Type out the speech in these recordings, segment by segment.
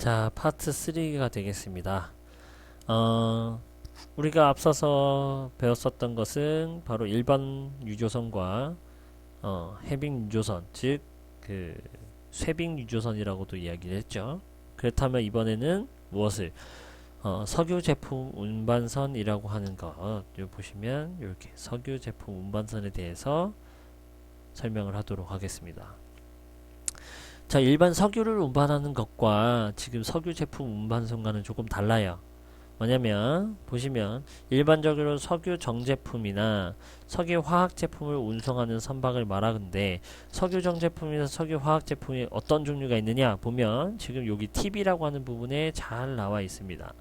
자, 파트 3가 되겠습니다. 어, 우리가 앞서서 배웠었던 것은 바로 일반 유조선과 어, 해빙 유조선, 즉, 그, 쇠빙 유조선이라고도 이야기를 했죠. 그렇다면 이번에는 무엇을, 어, 석유 제품 운반선이라고 하는 것, 요 보시면, 이렇게 석유 제품 운반선에 대해서 설명을 하도록 하겠습니다. 자, 일반 석유를 운반하는 것과 지금 석유 제품 운반선과는 조금 달라요. 뭐냐면 보시면 일반적으로 석유 정제품이나 석유 화학 제품을 운송하는 선박을 말하는데 석유 정제품이나 석유 화학 제품이 어떤 종류가 있느냐 보면 지금 여기 TV라고 하는 부분에 잘 나와 있습니다.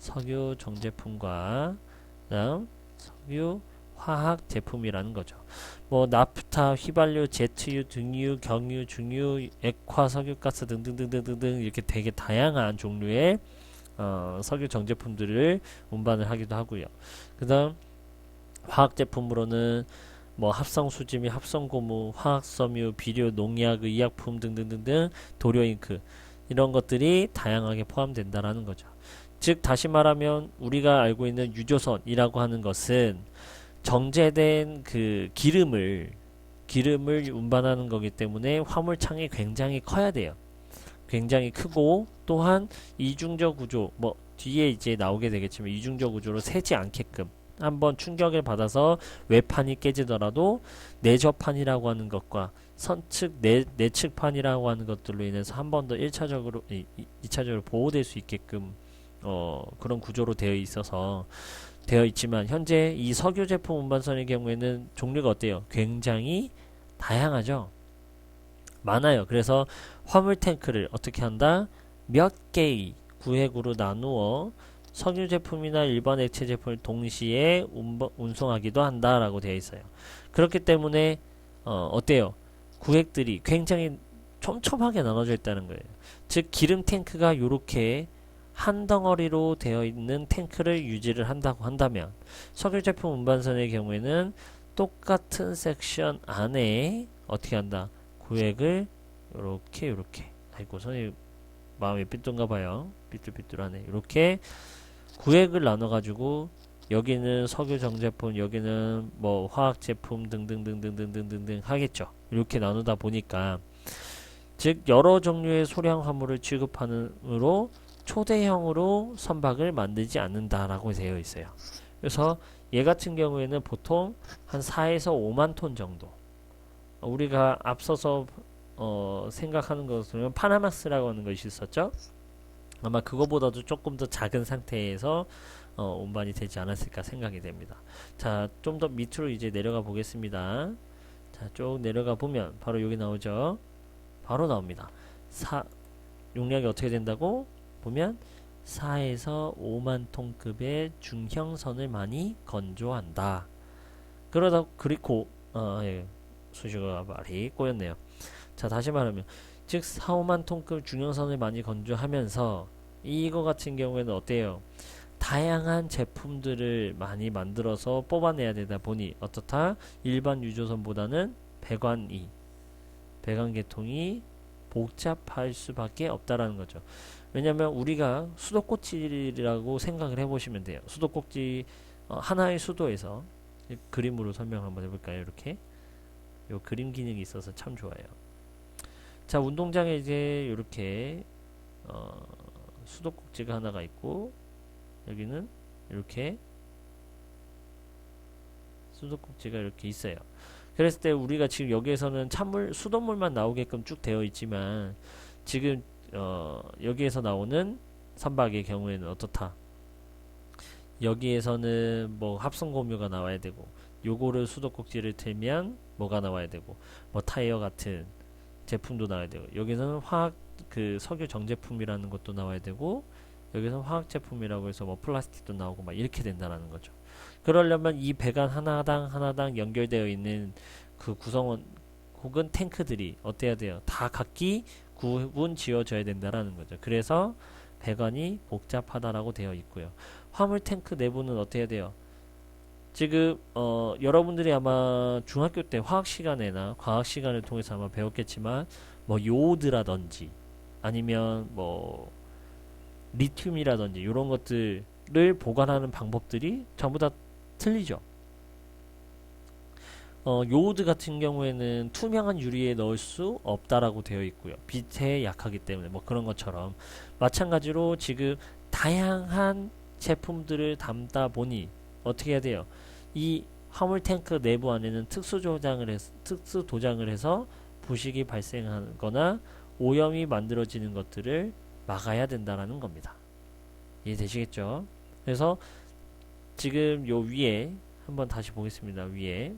석유 정제품과 그다음 석유 화학 제품이라는 거죠. 뭐 나프타, 휘발유, 제트유, 등유, 경유, 중유, 액화, 석유가스 등등등등등 이렇게 되게 다양한 종류의 어, 석유 정제품들을 운반을 하기도 하고요. 그다음 화학 제품으로는 뭐 합성 수지 및 합성 고무, 화학 섬유, 비료, 농약, 의약품 등등등등 도료 잉크 이런 것들이 다양하게 포함된다라는 거죠. 즉 다시 말하면 우리가 알고 있는 유조선이라고 하는 것은 정제된 그 기름을 기름을 운반하는 거기 때문에 화물창이 굉장히 커야 돼요. 굉장히 크고 또한 이중적 구조 뭐 뒤에 이제 나오게 되겠지만 이중적 구조로 새지 않게끔 한번 충격을 받아서 외판이 깨지더라도 내저판이라고 하는 것과 선측 내 내측판이라고 하는 것들로 인해서 한 번 더 1차적으로 2차적으로 보호될 수 있게끔 어 그런 구조로 되어 있어서 되어 있지만 현재 이 석유 제품 운반선의 경우에는 종류가 어때요? 굉장히 다양하죠. 많아요. 그래서 화물 탱크를 어떻게 한다? 몇 개의 구획으로 나누어 석유 제품이나 일반 액체 제품을 동시에 운송하기도 한다라고 되어 있어요. 그렇기 때문에 어, 어때요? 구획들이 굉장히 촘촘하게 나눠져 있다는 거예요. 즉 기름 탱크가 이렇게 한 덩어리로 되어 있는 탱크를 유지를 한다고 한다면 석유 제품 운반선의 경우에는 똑같은 섹션 안에 어떻게 한다? 구획을 요렇게 요렇게. 아이고 선생님 마음이 삐뚤가 봐요. 삐뚤삐뚤하네. 이렇게 구획을 나눠 가지고 여기는 석유 정제품 여기는 뭐 화학 제품 등등등등등등등등 하겠죠. 이렇게 나누다 보니까 즉 여러 종류의 소량 화물을 취급하는으로 초대형으로 선박을 만들지 않는다라고 되어 있어요. 그래서 얘 같은 경우에는 보통 한 4에서 5만 톤 정도. 우리가 앞서서 어, 생각하는 것은 파나마스라고 하는 것이 있었죠. 아마 그거보다도 조금 더 작은 상태에서 어, 운반이 되지 않았을까 생각이 됩니다. 자, 좀 더 밑으로 이제 내려가 보겠습니다. 자, 쭉 내려가 보면 바로 여기 나오죠. 바로 나옵니다. 사, 용량이 어떻게 된다고? 보면 4에서 5만 톤급의 중형선을 많이 건조한다. 그러다 그리고 어, 예, 수식어가 말이 꼬였네요. 자 다시 말하면 즉 4, 5만 톤급 중형선을 많이 건조하면서 이거 같은 경우에는 어때요? 다양한 제품들을 많이 만들어서 뽑아내야 되다 보니 어떻다? 일반 유조선보다는 배관이 배관 계통이 복잡할 수밖에 없다라는 거죠. 왜냐하면 우리가 수도꼭지라고 생각을 해보시면 돼요. 수도꼭지 어, 하나의 수도에서 그림으로 설명 한번 해볼까요? 이렇게 요 그림 기능이 있어서 참 좋아요. 자 운동장에 이제 이렇게 어, 수도꼭지가 하나가 있고 여기는 이렇게 수도꼭지가 이렇게 있어요. 그랬을 때 우리가 지금 여기에서는 찬물 수돗물만 나오게끔 쭉 되어 있지만 지금 어, 여기에서 나오는 선박의 경우에는 어떻다? 여기에서는 뭐 합성 고무가 나와야 되고 요거를 수도꼭지를 틀면 뭐가 나와야 되고 뭐 타이어 같은 제품도 나와야 되고 여기서는 화학 그 석유 정제품이라는 것도 나와야 되고 여기서 화학 제품이라고 해서 뭐 플라스틱도 나오고 막 이렇게 된다는 거죠. 그러려면 이 배관 하나당 하나당 연결되어 있는 그 구성원 혹은 탱크들이 어때야 돼요? 다 각기 구분 지어져야 된다라는 거죠. 그래서 배관이 복잡하다라고 되어 있고요. 화물 탱크 내부는 어떻게 돼요? 지금 어, 여러분들이 아마 중학교 때 화학 시간에나 과학 시간을 통해서 아마 배웠겠지만 뭐 요오드라든지 아니면 뭐 리튬이라든지 이런 것들을 보관하는 방법들이 전부 다 틀리죠. 어, 요오드 같은 경우에는 투명한 유리에 넣을 수 없다라고 되어 있고요. 빛에 약하기 때문에 뭐 그런 것처럼 마찬가지로 지금 다양한 제품들을 담다 보니 어떻게 해야 돼요? 이 화물 탱크 내부 안에는 특수 조장을 해서 특수 도장을 해서 부식이 발생하거나 오염이 만들어지는 것들을 막아야 된다라는 겁니다. 이해되시겠죠? 그래서 지금 요 위에 한번 다시 보겠습니다. 위에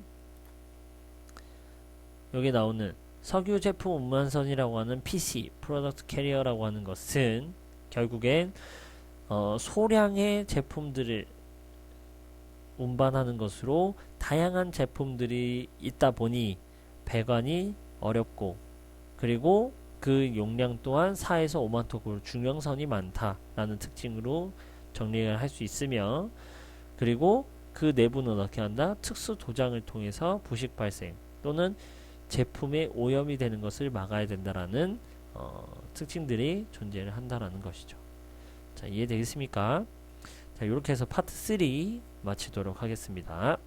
여기 나오는 석유 제품 운반선이라고 하는 PC (Product Carrier라고 하는 것은 결국엔 어, 소량의 제품들을 운반하는 것으로 다양한 제품들이 있다 보니 배관이 어렵고 그리고 그 용량 또한 4에서 5만 톤으로 중형선이 많다라는 특징으로 정리를 할 수 있으며 그리고 그 내부는 어떻게 한다? 특수 도장을 통해서 부식 발생 또는 제품의 오염이 되는 것을 막아야 된다라는 어, 특징들이 존재를 한다라는 것이죠. 자, 이해되겠습니까? 자, 이렇게 해서 파트 3 마치도록 하겠습니다.